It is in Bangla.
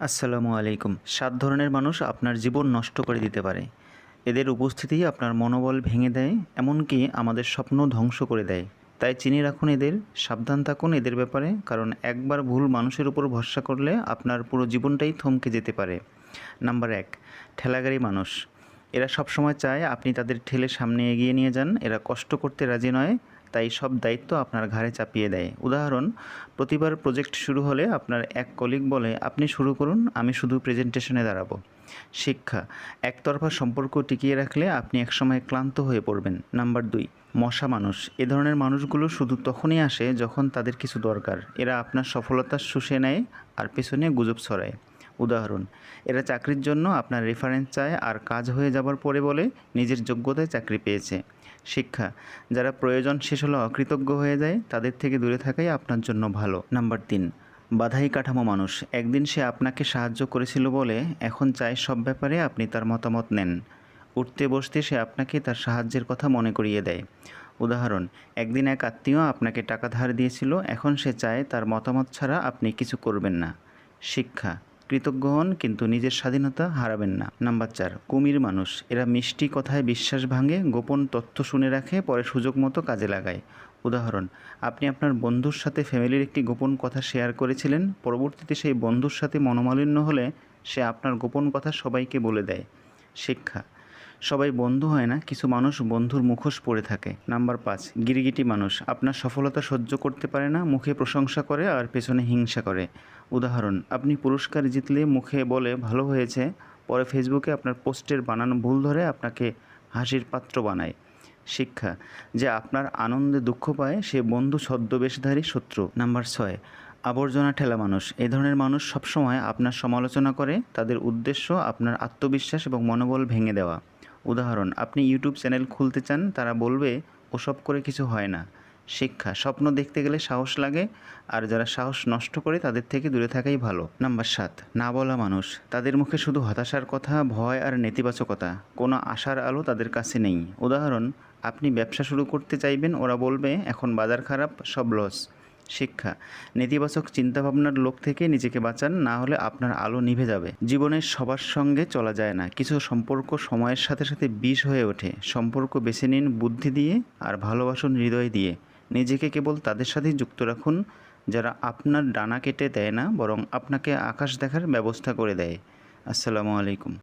আসসালামু আলাইকুম। সাত ধরনের মানুষ আপনার জীবন নষ্ট করে দিতে পারে। এদের উপস্থিতি আপনার মনোবল ভেঙে দেয়, এমনকি আমাদের স্বপ্ন ধ্বংস করে দেয়। তাই চিনি রাখুন এদের, সাবধান থাকুন এদের ব্যাপারে, কারণ একবার ভুল মানুষের উপর ভরসা করলে আপনার পুরো জীবনটাই থমকে যেতে পারে। নাম্বার এক, ঠেলাগাড়ি মানুষ। এরা সবসময় চায় আপনি তাদের ঠেলে সামনে এগিয়ে নিয়ে যান, এরা কষ্ট করতে রাজি নয় তাই সব দায়িত্ব আপনার ঘাড়ে চাপিয়ে দেয়। উদাহরণ, প্রতিবার প্রজেক্ট শুরু হলে আপনার এক কলিগ বলে, আপনি শুরু করুন, আমি শুধু প্রেজেন্টেশনে দাঁড়াবো। শিক্ষা, একতরফা সম্পর্ক টিকিয়ে রাখলে আপনি একসময় ক্লান্ত হয়ে পড়বেন। নাম্বার দুই, মশা মানুষ। এ ধরনের মানুষগুলো শুধু তখনই আসে যখন তাদের কিছু দরকার। এরা আপনার সফলতা শুষে নেয় আর পেছনে গুজব ছড়ায়। উদাহরণ, এরা চাকরির জন্য আপনার রেফারেন্স চায় আর কাজ হয়ে যাবার পরে বলে, নিজের যোগ্যতায় চাকরি পেয়েছে। শিক্ষা। যারা প্রয়োজন শেষ হলে অকৃতজ্ঞ হয়ে যায়, তাদের থেকে দূরে থাকাই আপনার জন্য ভালো। নাম্বার তিন, বাধাই কাঠামো মানুষ। একদিন সে আপনাকে সাহায্য করেছিল বলে এখন চায় সব ব্যাপারে আপনি তার মতামত নেন। উঠতে বসতে সে আপনাকে তার সাহায্যের কথা মনে করিয়ে দেয়। উদাহরণ, একদিন এক আত্মীয় আপনাকে টাকা ধার দিয়েছিল, এখন সে চায় তার মতামত ছাড়া আপনি কিছু করবেন না। শিক্ষা কৃতজ্ঞ হন, কিন্তু নিজের স্বাধীনতা হারাবেন না। নাম্বার চার, কুমির মানুষ। এরা মিষ্টি কথায় বিশ্বাস ভাঙে, গোপন তথ্য শুনে রাখে, পরে সুযোগ মতো কাজে লাগায়। উদাহরণ, আপনি আপনার বন্ধুর সাথে ফ্যামিলির একটি গোপন কথা শেয়ার করেছিলেন, পরবর্তীতে সেই বন্ধুর সাথে মনোমালিন্য হলে সে আপনার গোপন কথা সবাইকে বলে দেয়। শিক্ষা সবাই বন্ধু হয় না, কিছু মানুষ বন্ধুর মুখোশ পড়ে থাকে। নাম্বার পাঁচ, গিরিগিটি মানুষ। আপনার সফলতা সহ্য করতে পারে না, মুখে প্রশংসা করে আর পেছনে হিংসা করে। উদাহরণ, আপনি পুরস্কার জিতলে মুখে বলে, ভালো হয়েছে। পরে ফেসবুকে আপনার পোস্টের বানানো ভুল ধরে আপনাকে হাসির পাত্র বানায়। শিক্ষা, যে আপনার আনন্দে দুঃখ পায়, সে বন্ধু ছদ্মবেশধারী শত্রু। নাম্বার ছয়, আবর্জনা ঠেলা মানুষ। এ ধরনের মানুষ সবসময় আপনার সমালোচনা করে, তাদের উদ্দেশ্য আপনার আত্মবিশ্বাস এবং মনোবল ভেঙে দেওয়া। উদাহরণ, আপনি ইউটিউব চ্যানেল খুলতে চান, তারা বলবে, ওসব করে কিছু হয় না। শিক্ষা, স্বপ্ন দেখতে গেলে সাহস লাগে, আর যারা সাহস নষ্ট করে, তাদের থেকে দূরে থাকাই ভালো। নাম্বার সাত, না বলা মানুষ। তাদের মুখে শুধু হতাশার কথা, ভয় আর নেতিবাচকতা। কোনো আশার আলো তাদের কাছে নেই। উদাহরণ, আপনি ব্যবসা শুরু করতে চাইবেন, ওরা বলবে, এখন বাজার খারাপ, সব লস শিক্ষা। নেতিবাচক চিন্তাভাবনার লোক থেকে নিজেকে বাঁচান, না হলে আপনার আলো নিভে যাবে। জীবনের সবার সঙ্গে চলা যায় না। কিছু সম্পর্ক সময়ের সাথে সাথে বিষ হয়ে ওঠে। সম্পর্ক বেছে নিন বুদ্ধি দিয়ে আর ভালোবাসুন হৃদয় দিয়ে। নিজেকে কেবল তাদের সাথেই যুক্ত রাখুন, যারা আপনার ডানা কেটে দেয় না, বরং আপনাকে আকাশ দেখার ব্যবস্থা করে দেয়। আসসালামু আলাইকুম।